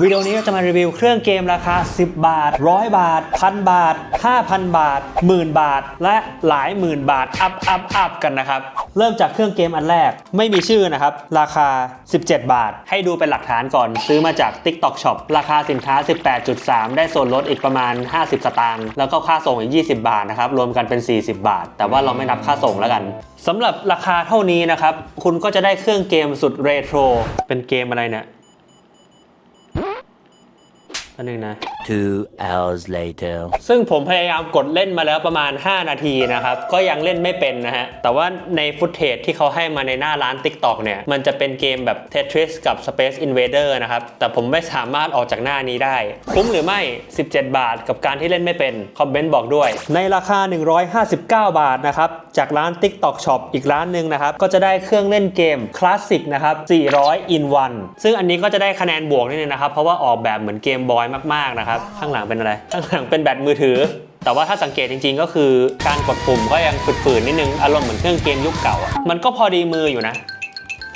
วิดีโอนี้เราจะมารีวิวเครื่องเกมราคา 10 บาท 100 บาท 1,000 บาท 5,000 บาท 10,000 บาท และหลายหมื่นบาท อัพอัพอัพกันนะครับ เริ่มจากเครื่องเกมอันแรก ไม่มีชื่อนะครับ ราคา 17 บาท ให้ดูเป็นหลักฐานก่อน ซื้อมาจาก TikTok Shop ราคาสินค้า 18.3 ได้ส่วนลดอีกประมาณ 50 สตางค์ แล้วก็ค่าส่งอีก 20 บาทนะครับ รวมกันเป็น 40 บาท แต่ว่าเราไม่นับค่าส่งแล้วกันสำหรับราคาเท่านี้นะครับ คุณก็จะได้เครื่องเกมสุดเรโทร เป็นเกมอะไรเนี่ย อันนึงนะ Two hours later. ซึ่งผมพยายามกดเล่นมาแล้วประมาณ 5 นาทีนะครับ ก็ยังเล่นไม่เป็นนะฮะ แต่ว่าในฟุตเทจที่เขาให้มาในหน้าร้าน TikTok เนี่ย มันจะเป็นเกมแบบ Tetris กับ Space Invader นะครับ แต่ผมไม่สามารถออกจากหน้านี้ได้ คุ้มหรือไม่ 17 บาทกับการที่เล่นไม่เป็น คอมเมนต์บอกด้วย ในราคา 159 บาทนะครับ จากร้าน TikTok Shop อีกร้านหนึ่งนะครับ ก็จะได้เครื่องเล่นเกมคลาสสิกนะครับ 400 in 1ซึ่งอันนี้ก็จะได้คะแนนบวกนิดนึงนะครับ เพราะว่าออกแบบเหมือนเกมบอยมากๆนะครับข้างหลังเป็นอะไร ข้างหลังเป็นแบตมือถือ แต่ว่าถ้าสังเกตจริง ๆ ก็คือการกดปุ่มก็ยังฝืนๆนิดนึง อารมณ์เหมือนเครื่องเกมยุคเก่าอะมันก็พอดีมืออยู่นะ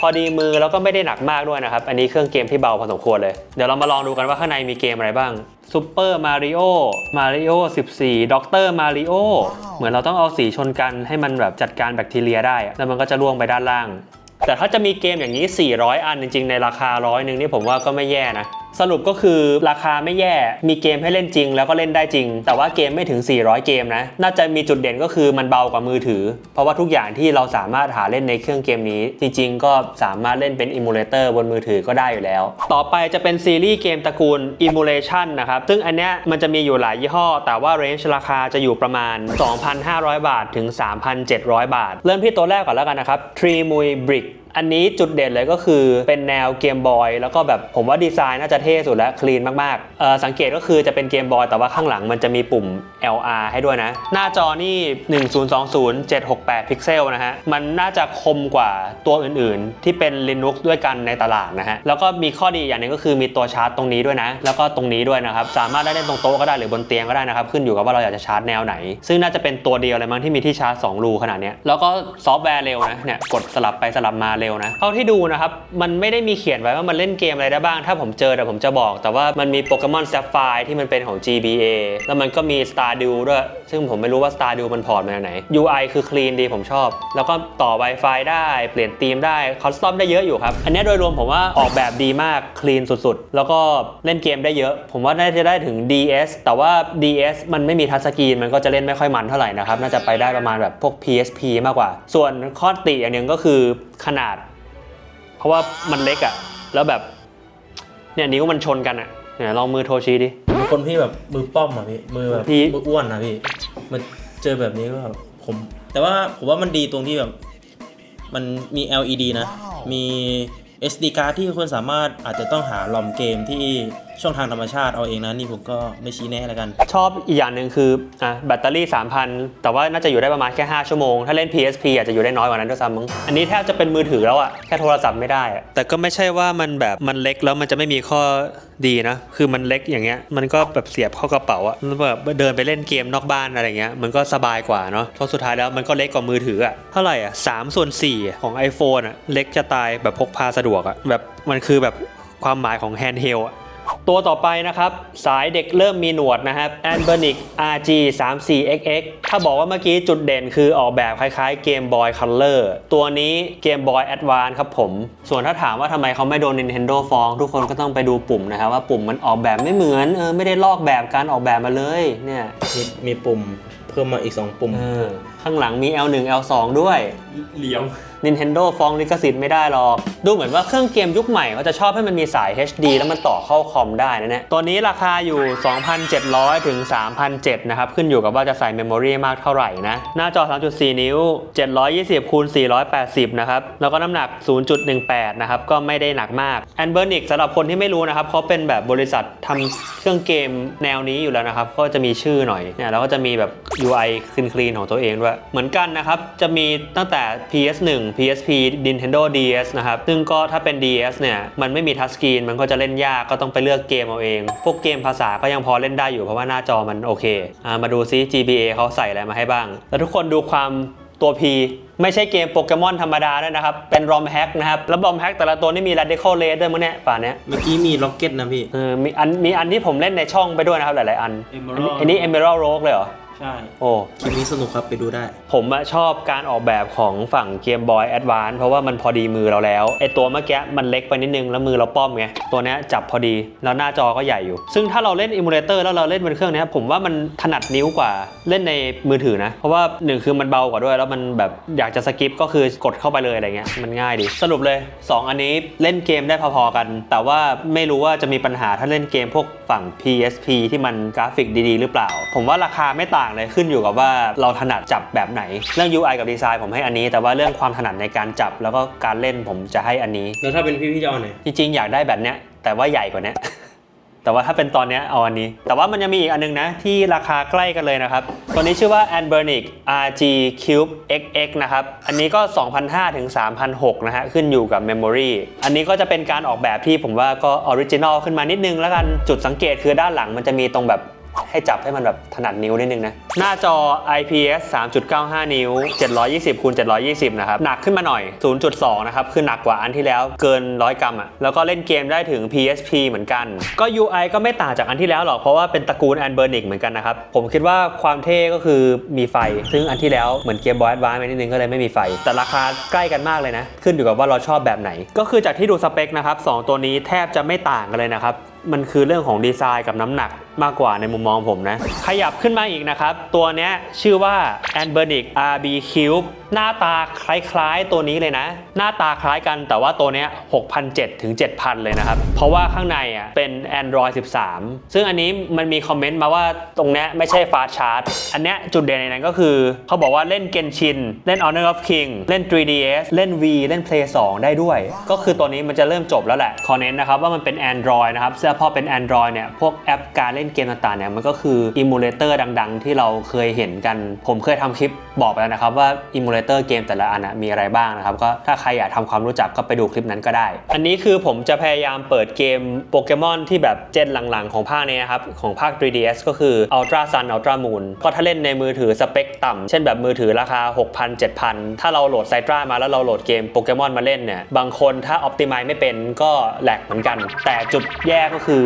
พอดีมือแล้วก็ไม่ได้หนักมากด้วยนะครับ อันนี้เครื่องเกมที่เบาพอสมควรเลย เดี๋ยวเรามาลองดูกันว่าข้างในมีเกมอะไรบ้างซูเปอร์มาริโอมาริโอ14ด็อกเตอร์มาริโอเหมือนเราต้องเอาสีชนกันให้มันแบบจัดการแบคทีเรียได้อะแล้วมันก็จะล่วงไปด้านล่างแต่ถ้าจะมีเกมอย่างนี้ 400 อันจริงๆ ในราคาร้อยหนึ่งนี่ผมว่าก็ไม่แย่นะ สรุปก็คือราคาไม่แย่ มีเกมให้เล่นจริง แล้วก็เล่นได้จริง แต่ว่าเกมไม่ถึง 400 เกมนะ น่าจะมีจุดเด่นก็คือมันเบากว่ามือถือ เพราะว่าทุกอย่างที่เราสามารถหาเล่นในเครื่องเกมนี้ จริงๆ ก็สามารถเล่นเป็นอิมูเลเตอร์บนมือถือก็ได้อยู่แล้ว ต่อไปจะเป็นซีรีส์เกมตระกูล Emulation นะครับ ซึ่งอันเนี้ยมันจะมีอยู่หลายยี่ห้อ แต่ว่าเรนจ์ราคาจะอยู่ประมาณ 2,500 บาทถึง 3,700 บาท เริ่มที่ตัวแรกก่อนแล้วกันนะครับ Tree Mui Brick อันนี้จุดเด่นเลยก็คือเป็นแนวเกมบอยแล้วก็แบบผมว่าดีไซน์น่าจะเท่สุดและคลีนมากๆเออสังเกตก็คือจะเป็นเกมบอยแต่ว่าข้างหลังมันจะมีปุ่ม LR ให้ด้วยนะ หน้าจอนี่ 1020 768 พิกเซลนะฮะ มันน่าจะคมกว่าตัวอื่นๆ ที่เป็น Linux ด้วยกันในตลาดนะฮะ แล้วก็มีข้อดีอย่างหนึงก็คือมีตัวชาร์จตรงนี้ด้วยนะ แล้วก็ตรงนี้ด้วยนะครับ สามารถได้เล่นตรงโต๊ะก็ได้หรือบนเตียงก็ได้นะครับ ขึ้นอยู่กับว่าเราอยากจะชาร์จแนวไหน ซึ่งน่าจะเป็นตัวเดียวเลยมั้งที่มีที่ชาร์จ2รูขนาดนี้แล้วก็ซอฟต์แวร์เร็วนะเนี่ยกดสลับไปสลับมาเร็วนะเท่าที่ดูนะครับ มันไม่ได้มีเขียนไว้ว่ามันเล่นเกมอะไรได้บ้าง ถ้าผมเจอเดี๋ยวผมจะบอก แต่ว่ามันมีโปเกมอนแซฟไฟที่มันเป็นของ GBA แล้วมันก็มี Stardew ด้วย ซึ่งผมไม่รู้ว่า Stardew มันพอร์ตมาจากไหน UI คือคลีนดีผมชอบ แล้วก็ต่อ Wi-Fi ได้เปลี่ยนธีมได้คอสตอมได้เยอะอยู่ครับ อันนี้โดยรวมผมว่าออกแบบดีมากคลีนสุดๆ แล้วก็เล่นเกมได้เยอะ ผมว่าน่าจะได้ถึง DS แต่ว่า DS มันไม่มีทัชสกรีนมันก็จะเล่นไม่ค่อยมันเท่าไหร่นะครับน่าจะไปได้ประมาณแบบพวก PSP มากกว่า ส่วนข้อติอย่างหนึ่งก็คือขนาด เพราะว่ามันเล็กอะแล้วแบบเนี่ยนิ้วมันชนกันอะเนี่ยลองมือโทรชี้ดิเป็นคนที่แบบมือป้อมอะพี่ มือแบบพี่ มืออ้วนอะพี่ มันเจอแบบนี้ก็แบบผม แต่ว่าผมว่ามันดีตรงที่แบบ มันมี LED นะ มี SD card ที่คนสามารถอาจจะต้องหาลอมเกมที่ ช่องทางธรรมชาติเอาเองนะนี่ผมก็ไม่ชี้แน่แล้วกัน ชอบอีกอย่างหนึ่งคืออะแบตเตอรี่ 3,000 แต่ว่าน่าจะอยู่ได้ประมาณแค่ 5 ชั่วโมง ถ้าเล่น PSP อาจจะอยู่ได้น้อยกว่านั้นด้วยซ้ำมั้งอันนี้แทบจะเป็นมือถือแล้วอะแค่โทรศัพท์ไม่ได้อะแต่ก็ไม่ใช่ว่ามันแบบมันเล็กแล้วมันจะไม่มีข้อดีนะ คือมันเล็กอย่างเงี้ยมันก็แบบเสียบเข้ากระเป๋าอะแล้วแบบเดินไปเล่นเกมนอกบ้านอะไรเงี้ยมันก็สบายกว่าเนาะเพราะสุดท้ายแล้วมันก็เล็กกว่ามือถืออะเท่าไหร่อะ3ส่วน4ของ iPhone อะเล็กจะตายแบบพกพาสะดวกอะแบบมันคือแบบความหมายของแฮนด์เฮลอะ ตัวต่อไปนะครับ สายเด็กเริ่มมีหนวดนะครับ a n b e r n i c RG 3 4 XX ถ้าบอกว่าเมื่อกี้จุดเด่นคือออกแบบคล้ายๆเกม Boy Color ตัวนี้เกม Boy Advance ครับผม ส่วนถ้าถามว่าทำไมเขาไม่โดน Nintendo ฟ้อง ทุกคนก็ต้องไปดูปุ่มนะครับ ว่าปุ่มมันออกแบบไม่เหมือนเออไม่ได้ลอกแบบการออกแบบมาเลยเนี่ยมีมีปุ่มเพิ่มมาอีก 2 ปุ่ม เออข้างหลังมี L1 L2 ด้วย เหลี่ยม Nintendo ฟ้องลิขสิทธิ์ไม่ได้หรอก ดูเหมือนว่าเครื่องเกมยุคใหม่เขาจะชอบให้มันมีสาย HD แล้วมันต่อเข้าคอมได้นะเนี่ยตัวนี้ราคาอยู่ 2,700 ถึง 3,700 นะครับ ขึ้นอยู่กับว่าจะใส่เมมโมรีมากเท่าไหร่นะ หน้าจอ 3.4 นิ้ว 720คูณ480 นะครับ แล้วก็น้ำหนัก 0.18 นะครับ ก็ไม่ได้หนักมาก a n b e r n i c สำหรับคนที่ไม่รู้นะครับเขาเป็นแบบบริษัททำเครื่องเกมแนวนี้อยู่แล้วนะครับ ก็จะมีชื่อหน่อยเนี่ยแล้วก็จะมีแบบ UI คลีนๆของตัวเองด้วย เหมือนกันนะครับ จะมีตั้งแต่ PS1 PSP Nintendo DS นะครับซึ่งก็ถ้าเป็น DS เนี่ยมันไม่มีทัชสกรีนมันก็จะเล่นยากก็ต้องไปเลือกเกมเอาเอง พวกเกมภาษาก็ยังพอเล่นได้อยู่เพราะว่าหน้าจอมันโอเคอ่ามาดูซิ GBA เขาใส่อะไรมาให้บ้าง แล้วทุกคนดูความตัว P ไม่ใช่เกมโปเกมอนธรรมดาด้วยนะครับ เป็นรอมแฮกนะครับ แล้วรอมแฮกแต่ละตัวนี่มี radical rate ด้วยมั้งเนี่ยป่านเนี้ยเมื่อกี้มีล็อกเก็ตนะพี่ เออ มีอัน มีอันที่ผมเล่นในช่องไปด้วยนะครับ หลาย ๆ อัน Emerald อันนี้ Emerald Rogue เลยเหรอ ใช่ โอ้คลิปนี้สนุกครับไปดูได้ ผมอะชอบการออกแบบของฝั่งเกมบอยแอดวานเพราะว่ามันพอดีมือเราแล้วไอตัวเมื่อกี้มันเล็กไปนิดนึงแล้วมือเราป้อมไงตัวเนี้ยจับพอดีแล้วหน้าจอก็ใหญ่อยู่ ซึ่งถ้าเราเล่นอิมูเลเตอร์แล้วเราเล่นบนเครื่องเนี้ยผมว่ามันถนัดนิ้วกว่าเล่นในมือถือนะ เพราะว่าหนึ่งคือมันเบากว่าด้วย แล้วมันแบบอยากจะสกิปก็คือกดเข้าไปเลยอะไรเงี้ยมันง่ายดี สรุปเลย 2 อันนี้เล่นเกมได้พอๆกัน แต่ว่าไม่รู้ว่าจะมีปัญหาถ้าเล่นเกมพวกฝั่ง PSP ที่มันกราฟิกดีๆ หรือเปล่า ผมว่าราคาไม่ต่างเลยขึ้นอยู่กับว่าเราถนัดจับแบบไหน เรื่อง UI กับดีไซน์ผมให้อันนี้ แต่ว่าเรื่องความถนัดในการจับแล้วก็การเล่นผมจะให้อันนี้ แล้วถ้าเป็นพี่พี่จะเอาไหนจริงๆอยากได้แบบเนี้ยแต่ว่าใหญ่กว่าเนี้ย แต่ว่าถ้าเป็นตอนนี้เอาอันนี้ แต่ว่ามันยังมีอีกอันนึงนะ ที่ราคาใกล้กันเลยนะครับ ตัวนี้ชื่อว่า a n b e r n i c RG Cube XX นะครับ อันนี้ก็ 2,500ถึง3,600นะฮะ ขึ้นอยู่กับ Memory อันนี้ก็จะเป็นการออกแบบที่ผมว่าก็ออริจินอลขึ้นมานิดนึงแล้วกัน จุดสังเกตคือด้านหลังมันจะมีตรงแบบ ให้จับให้มันแบบถนัดนิ้วนิดนึงนะ หน้าจอ IPS 3.95 นิ้ว 720คูณ720 นะครับ หนักขึ้นมาหน่อย 0.2 นะครับ คือหนักกว่าอันที่แล้วเกิน 100 กรัมอะ แล้วก็เล่นเกมได้ถึง PSP เหมือนกัน ก็ UI ก็ไม่ต่างจากอันที่แล้วหรอก เพราะว่าเป็นตระกูล a n b e r n i c เหมือนกันนะครับ ผมคิดว่าความเท่ก็คือมีไฟ ซึ่งอันที่แล้วเหมือนเกมบอย a d v a n c e ไปนิดนึงก็เลยไม่มีไฟ แต่ราคาใกล้กันมากเลยนะ ขึ้นอยู่กับว่าเราชอบแบบไหน ก็คือจากที่ดูสเปคนะครับสองตัวนี้แทบจะไม่ต่างกันเลยนะครับมันคือเรื่องของดีไซน์กับน้ำหนัก มากกว่าในมุมมองผมนะ ขยับขึ้นมาอีกนะครับ ตัวนี้ชื่อว่า a n b e r n i c RB Cube หน้าตาคล้ายๆตัวนี้เลยนะ หน้าตาคล้ายกันแต่ว่าตัวนี้6,700ถึง 7,000 เลยนะครับ เพราะว่าข้างในอะเป็น Android 13 ซึ่งอันนี้มันมีคอมเมนต์มาว่าตรงนี้ไม่ใช่ฟาชาร์ g อันนี้จุดเด่นในนั้นก็คือ เขาบอกว่าเล่นเกนชิน เล่น Honor of King เล่น 3DS เล่น V เล่น Play 2 ได้ด้วย ก็คือตัวนี้มันจะเริ่มจบแล้วแหละขอเน้นนะครับว่ามันเป็น Android นะครับซึ่งพอเป็น Android เนี่ยพวกแอปการเล่นเกมต่างๆเนี่ยมันก็คืออิมูเลเตอร์ดัง ๆ ที่เราเคยเห็นกัน ผมเคยทำคลิปบอกไปแล้วนะครับว่าอิมูเลเตอร์เกมแต่ละอันมีอะไรบ้างนะครับก็ถ้าใครอยากทำความรู้จักก็ไปดูคลิปนั้นก็ได้ อันนี้คือผมจะพยายามเปิดเกมโปเกมอนที่แบบเจนหลังๆ ของภาคนี้ครับของภาค 3DS ก็คือ Ultra Sun Ultra Moon ก็ถ้าเล่นในมือถือสเปคต่ำเช่นแบบมือถือราคา 6,000 7,000 ถ้าเราโหลดไซตรามาแล้วเราโหลดเกมโปเกมอนมาเล่นเนี่ยบางคนถ้า Optimize ไม่เป็นก็แหลกเหมือนกัน แต่จุดแย่ก็คือ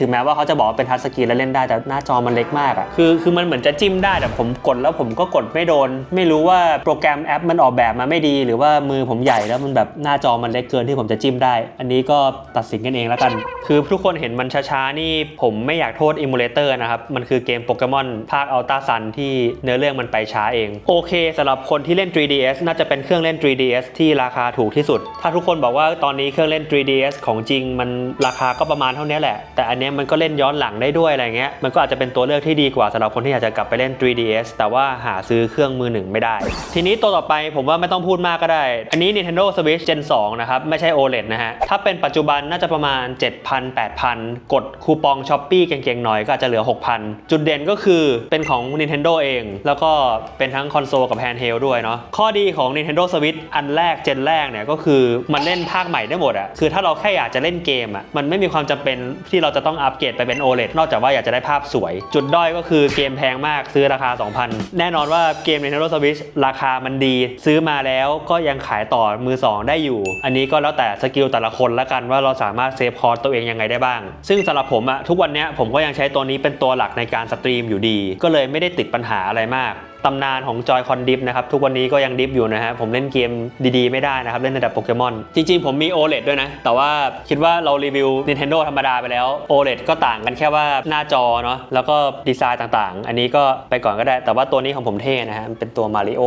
ถึงแม้ว่าเขาจะบอกว่าเป็นทัชสกรีนแล้วเล่นได้แต่หน้าจอมันเล็กมากอะคือคือมันเหมือนจะจิ้มได้แต่ผมกดแล้วผมก็กดไม่โดน ไม่รู้ว่าโปรแกรมแอปมันออกแบบมาไม่ดี หรือว่ามือผมใหญ่แล้วมันแบบหน้าจอมันเล็กเกินที่ผมจะจิ้มได้ อันนี้ก็ตัดสินกันเองแล้วกัน คือทุกคนเห็นมันช้าๆนี่ผมไม่อยากโทษอิมูเลเตอร์นะครับมันคือเกมโปเกมอนภาคอัลตาซันที่เนื้อเรื่องมันไปช้าเองโอเคสำหรับคนที่เล่น 3DS น่าจะเป็นเครื่องเล่น 3DS ที่ราคาถูกที่สุด ถ้าทุกคนบอกว่าตอนนี้เครื่องเล่น 3DS ของจริงมันราคาก็ประมาณเท่านี้แหละ แต่อันเนี้ยมันก็เล่นย้อนหลังได้ด้วยอะไรเงี้ยมันก็อาจจะเป็นตัวเลือกที่ดีกว่าสำหรับคนที่อยากจะกลับไปเล่น 3DS แต่ว่าหาซื้อเครื่องมือหนึ่งไม่ได้ ทีนี้ตัวต่อไปผมว่าไม่ต้องพูดมากก็ได้ อันนี้ Nintendo Switch Gen 2 นะครับ ไม่ใช่ OLED นะฮะ ถ้าเป็นปัจจุบันน่าจะประมาณ 7,000 8,000 กดคูปองช้อปปี้เก่งๆ หน่อยก็อาจจะเหลือ 6,000 จุดเด่นก็คือเป็นของ Nintendo เอง แล้วก็เป็นทั้งคอนโซลกับแฮนด์เฮลด้วยเนาะข้อดีของ Nintendo Switch อันแรกเจนแรกเนี่ยก็คือมันเล่นภาคใหม่ได้หมดอะคือถ้าเราแค่อยากจะเล่นเกมอะมันไม่มีความจำเป็นที่เราจะต้องอัปเกรดไปเป็น OLED นอกจากว่าอยากจะได้ภาพสวย จุดด้อยก็คือเกมแพงมากซื้อราคา 2,000 แน่นอนว่าเกม Nintendo Switch ราคามันดี ซื้อมาแล้วก็ยังขายต่อมือ 2 ได้อยู่ อันนี้ก็แล้วแต่สกิลแต่ละคนละกันว่าเราสามารถเซฟคอร์สตัวเองยังไงได้บ้าง ซึ่งสำหรับผมอะทุกวันนี้ผมก็ยังใช้ตัวนี้เป็นตัวหลักในการสตรีมอยู่ดี ก็เลยไม่ได้ติดปัญหาอะไรมาก ตำนานของจอยคอนดิฟนะครับ ทุกวันนี้ก็ยังดิฟอยู่นะฮะ ผมเล่นเกมดีๆ ไม่ได้นะครับ เล่นในระดับโปเกมอน จริงๆ ผมมี OLED ด้วยนะ แต่ว่าคิดว่าเรารีวิว Nintendo ธรรมดาไปแล้ว OLED ก็ต่างกันแค่ว่าหน้าจอเนาะแล้วก็ดีไซน์ต่างๆ อันนี้ก็ไปก่อนก็ได้ แต่ว่าตัวนี้ของผมเท่นะฮะมันเป็นตัวมาริโอ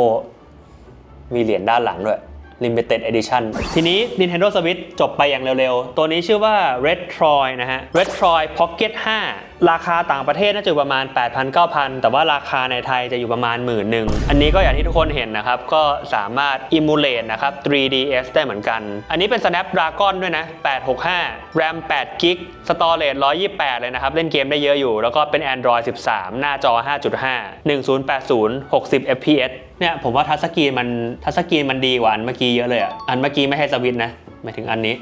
มีเหรียญด้านหลังด้วย Limited Edition ทีนี้ Nintendo Switch จบไปอย่างเร็วๆ ตัวนี้ชื่อว่า Retroid นะฮะ Retroid Pocket 5 ราคาต่างประเทศน่าจะอยู่ประมาณ 8,000-9,000 แต่ว่าราคาในไทยจะอยู่ประมาณหมื่นหนึ่งอันนี้ก็อย่างที่ทุกคนเห็นนะครับ ก็สามารถ emulate นะครับ 3DS ได้เหมือนกัน อันนี้เป็น Snapdragon ด้วยนะ 865 RAM 8 g b Storage 128 เลยนะครับ เล่นเกมได้เยอะอยู่ แล้วก็เป็น Android 13 หน้าจอ 5.5 1080 60 fps เนี่ยผมว่าทัชสกรีนมันทัชสกรีนมันดีกว่าอันเมื่อกี้เยอะเลยอะอันเมื่อกี้ไม่ใช่สวิตช์นะหมายถึงอันนี้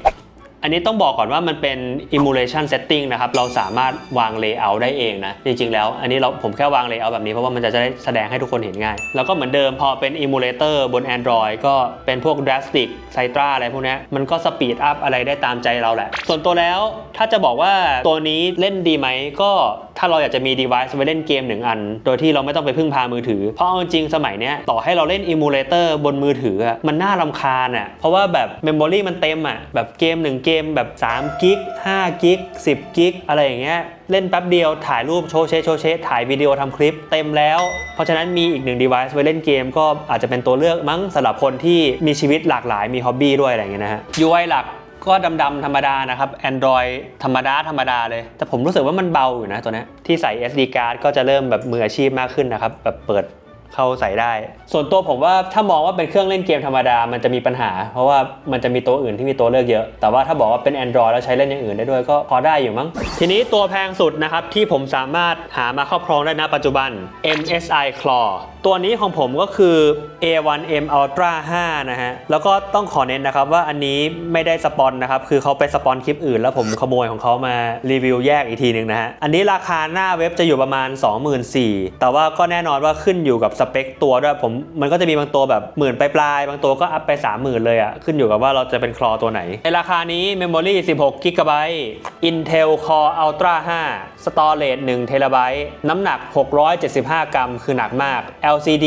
อันนี้ต้องบอกก่อนว่ามันเป็น emulation setting นะครับ เราสามารถวาง layout ได้เองนะ จริง ๆ แล้ว อันนี้เราผมแค่วาง layout แบบนี้เพราะว่ามันจะได้แสดงให้ทุกคนเห็นง่าย แล้วก็เหมือนเดิมพอเป็น emulator บน Android ก็เป็นพวก drastic Citra อะไรพวกนี้มันก็ speed up อะไรได้ตามใจเราแหละ ส่วนตัวแล้วถ้าจะบอกว่าตัวนี้เล่นดีไหมก็ถ้าเราอยากจะมี device ไว้เล่นเกมหนึ่งอัน โดยที่เราไม่ต้องไปพึ่งพามือถือ เพราะเอาจริงสมัยเนี้ยต่อให้เราเล่น emulator บนมือถืออะมันน่ารำคาญอะเพราะว่าแบบ memory มันเต็มอะแบบเกมหนึ่งเกมแบบ3กิก5กิก10กิกอะไรอย่างเงี้ยเล่นแป๊บเดียวถ่ายรูปโชว์เชะโชว์เชะถ่ายวิดีโอทำคลิปเต็มแล้ว เพราะฉะนั้นมีอีกหนึ่ง device ไว้เล่นเกมก็อาจจะเป็นตัวเลือกมั้งสำหรับคนที่มีชีวิตหลากหลายมีฮ็อบบี้ด้วยอะไรอย่างเงี้ยนะฮะ UI หลัก ก็ดำๆธรรมดานะครับ Android ธรรมดาธรรมดาเลย แต่ผมรู้สึกว่ามันเบาอยู่นะตัวนี้ที่ใส่ SD card ก็จะเริ่มแบบมืออาชีพมากขึ้นนะครับ แบบเปิด เข้าใส่ได้ ส่วนตัวผมว่าถ้ามองว่าเป็นเครื่องเล่นเกมธรรมดา มันจะมีปัญหา เพราะว่ามันจะมีตัวอื่นที่มีตัวเลือกเยอะ แต่ว่าถ้าบอกว่าเป็น Android แล้วใช้เล่นอย่างอื่นได้ด้วยก็พอได้อยู่มั้ง ทีนี้ตัวแพงสุดนะครับที่ผมสามารถหามาครอบครองได้ณปัจจุบัน MSI Claw ตัวนี้ของผมก็คือ A1M Ultra 5 นะฮะ แล้วก็ต้องขอเน้นนะครับว่าอันนี้ไม่ได้สปอนนะครับ คือเขาไปสปอนคลิปอื่น แล้วผมขโมยของเขามารีวิวแยกอีกทีหนึ่งนะฮะ อันนี้ราคาหน้าเว็บจะอยู่ประมาณ 24,000แต่ว่าก็แน่นอนว่าขึ้นอยู่กับสเปคตัวด้วยผมมันก็จะมีบางตัวแบบหมื่นปลายๆบางตัวก็อัพไป30,000เลยอะ่ะขึ้นอยู่กับว่าเราจะเป็นคลอตัวไหน ในราคานี้ Memory 16 g b Intel Core Ultra 5 Storage 1 t b น้ำหนัก 675 กรัม คือหนักมาก LCD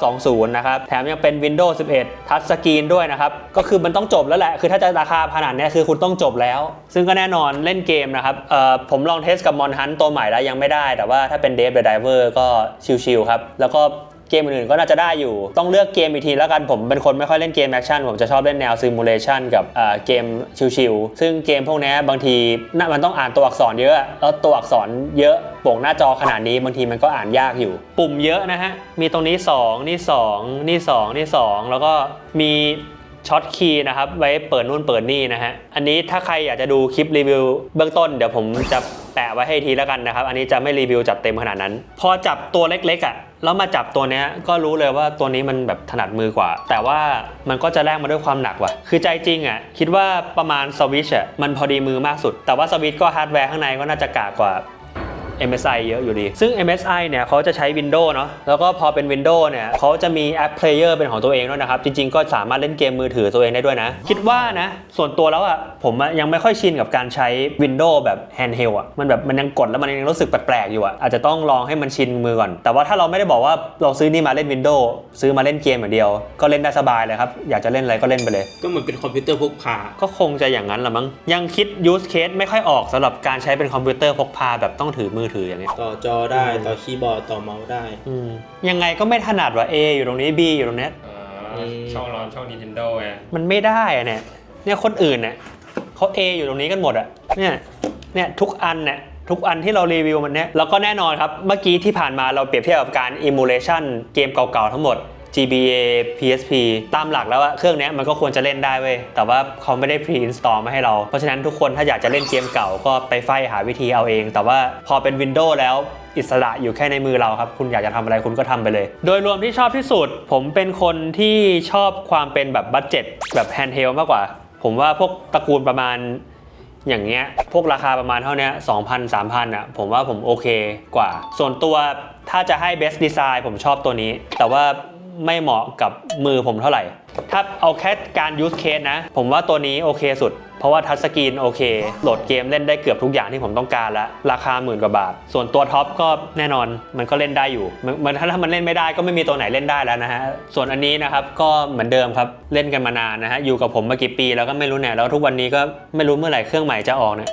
1920 นะครับ แถมยังเป็น Windows 11 Touch Screen ด้วยนะครับ ก็คือมันต้องจบแล้วแหละ คือถ้าจะราคาขนาดนี้คือคุณต้องจบแล้ว ซึ่งก็แน่นอนเล่นเกมนะครับเอ่อผมลองเทสกับ Mon Hunt ตัวใหม่แล้วยังไม่ได้ แต่ว่าถ้าเป็น Dave the Diver ก็ชิลๆครับ แล้วก็ เกมอื่นๆก็น่าจะได้อยู่ ต้องเลือกเกมอีกทีแล้วกันผมเป็นคนไม่ค่อยเล่นเกมแอคชั่นผมจะชอบเล่นแนวซิมูเลชันกับเกมชิลๆซึ่งเกมพวกนี้บางทีมันต้องอ่านตัวอักษรเยอะแล้วตัวอักษรเยอะโป่งหน้าจอขนาดนี้บางทีมันก็อ่านยากอยู่ ปุ่มเยอะนะฮะมีตรงนี้ 2 นี่ 2 นี่ 2 นี่ 2 แล้วก็มีช็อตคีย์นะครับไว้เปิดนู่นเปิดนี่นะฮะอันนี้ถ้าใครอยากจะดูคลิปรีวิวเบื้องต้นเดี๋ยวผมจะแปะไว้ให้ทีแล้วกันนะครับ อันนี้จะไม่รีวิวจัดเต็มขนาดนั้น พอจับตัวเล็กๆอะ แล้วมาจับตัวเนี้ยก็รู้เลยว่าตัวนี้มันแบบถนัดมือกว่า แต่ว่ามันก็จะแลกมาด้วยความหนักว่ะ คือใจจริงอะคิดว่าประมาณสวิชอะมันพอดีมือมากสุด แต่ว่าสวิชก็ฮาร์ดแวร์ข้างในก็น่าจะกากกว่า MSI เยอะอยู่ดี ซึ่ง MSI เนี่ยเขาจะใช้ Windows เนาะแล้วก็พอเป็น Windows เนี่ยเขาจะมีแอป Player เป็นของตัวเองด้วยนะครับ จริง ๆ ก็สามารถเล่นเกมมือถือตัวเองได้ด้วยนะ คิดว่านะ ส่วนตัวแล้วอะผมอะยังไม่ค่อยชินกับการใช้ Windows แบบ handheld อะมันแบบมันยังกดแล้วมันยังรู้สึกแปลกๆอยู่อะอาจจะต้องลองให้มันชินมือก่อน แต่ว่าถ้าเราไม่ได้บอกว่าเราซื้อนี่มาเล่น Windows ซื้อมาเล่นเกมอย่างเดียว ก็เล่นได้สบายเลยครับอยากจะเล่นอะไรก็เล่นไปเลย ก็เหมือนเป็นคอมพิวเตอร์พกพาก็คงจะอย่างนั้นละมั้งยังคิด use case ไม่ค่อยออกสำหรับการใช้เป็นคอมพิวเตอร์พกพาแบบต้องถือมือถืออย่างเงี้ย ต่อจอได้ต่อคีย์บอร์ดต่อเมาส์ได้ อืมยังไงก็ไม่ถนัดว่า A อยู่ตรงนี้ B อยู่ตรงเนี้ยอ่าช่องร้อนช่อง Nintendo ไงมันไม่ได้อะเนี่ยเนี่ยคนอื่นเนี่ยเขา A อยู่ตรงนี้กันหมดอะเนี่ยเนี่ยทุกอันเนี่ยทุกอันที่เรารีวิวมันเนี่ยแล้วก็แน่นอนครับ เมื่อกี้ที่ผ่านมาเราเปรียบเทียบกับการ emulation เกมเก่าๆทั้งหมด GBA PSP ตามหลักแล้วอะเครื่องนี้มันก็ควรจะเล่นได้เว้ย แต่ว่าเขาไม่ได้ pre-install มาให้เรา เพราะฉะนั้นทุกคนถ้าอยากจะเล่นเกมเก่าก็ไปไฟหาวิธีเอาเอง แต่ว่าพอเป็น Windows แล้วอิสระอยู่แค่ในมือเราครับ คุณอยากจะทำอะไรคุณก็ทำไปเลย โดยรวมที่ชอบที่สุด ผมเป็นคนที่ชอบความเป็นแบบบัตเจ็ตแบบแฮนด์เฮลมากกว่า ผมว่าพวกตระกูลประมาณอย่างเงี้ย พวกราคาประมาณเท่านี้ย2,000 3,000อะ ผมว่าผมโอเคกว่า ส่วนตัวถ้าจะให้ best design ผมชอบตัวนี้ แต่ว่า ไม่เหมาะกับมือผมเท่าไหร่ ถ้าเอาแค่การ use case นะ ผมว่าตัวนี้โอเคสุด เพราะว่าทัชสกรีนโอเค โหลดเกมเล่นได้เกือบทุกอย่างที่ผมต้องการแล้วราคาหมื่นกว่าบาท ส่วนตัวท็อปก็แน่นอนมันก็เล่นได้อยู่มันมันถ้ามันเล่นไม่ได้ก็ไม่มีตัวไหนเล่นได้แล้วนะฮะ ส่วนอันนี้นะครับก็เหมือนเดิมครับเล่นกันมานานนะฮะอยู่กับผมมากี่ปีแล้วก็ไม่รู้เนี่ยแล้วทุกวันนี้ก็ไม่รู้เมื่อไหร่เครื่องใหม่จะออกเนี่ย